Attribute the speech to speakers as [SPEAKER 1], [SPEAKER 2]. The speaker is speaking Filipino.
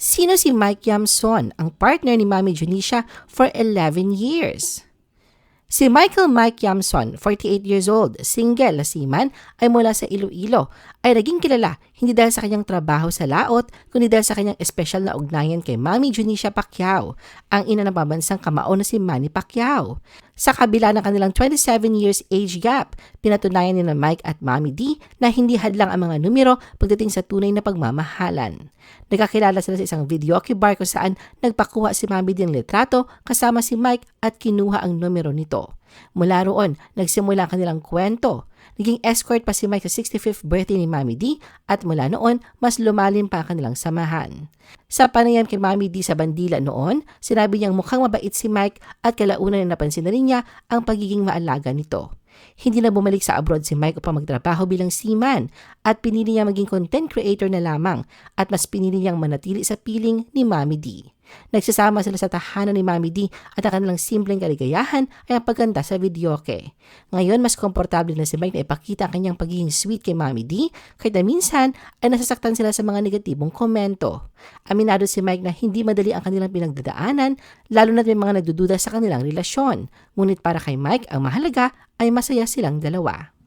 [SPEAKER 1] Sino si Mike Yamson, ang partner ni Mami Junisha for 11 years? Si Michael Mike Yamson, 48 years old, single na seaman, ay mula sa Iloilo, ay naging kilala hindi dahil sa kanyang trabaho sa laot, kundi dahil sa kanyang espesyal na ugnayan kay Mami Junisha Pacquiao, ang ina ng pambansang kamao na si Manny Pacquiao. Sa kabila ng kanilang 27 years age gap, pinatunayan ni Mike at Mami D na hindi hadlang ang mga numero pagdating sa tunay na pagmamahalan. Nagkakilala sila sa isang videoke bar kung saan nagpakuha si Mami D ng litrato kasama si Mike at kinuha ang numero nito. Mula roon, nagsimula ang kanilang kwento. Naging escort pa si Mike sa 65th birthday ni Mami D at mula noon, mas lumalim pa ang kanilang samahan. Sa panayam kay Mami D sa bandila noon, sinabi niyang mukhang mabait si Mike at kalaunan na napansin na rin niya ang pagiging maalaga nito. Hindi na bumalik sa abroad si Mike upang magtrabaho bilang seaman at pinili niya maging content creator na lamang at mas pinili niyang manatili sa piling ni Mami D. Nagsasama sila sa tahanan ni Mami D at ang kanilang simpleng kaligayahan ay ang pagganda sa videoke. Ngayon, mas komportable na si Mike na ipakita ang kanyang pagiging sweet kay Mami D kahit na minsan ay nasasaktan sila sa mga negatibong komento. Aminado si Mike na hindi madali ang kanilang pinagdadaanan lalo na't may mga nagdududa sa kanilang relasyon. Ngunit para kay Mike, ang mahalaga ay masaya silang dalawa.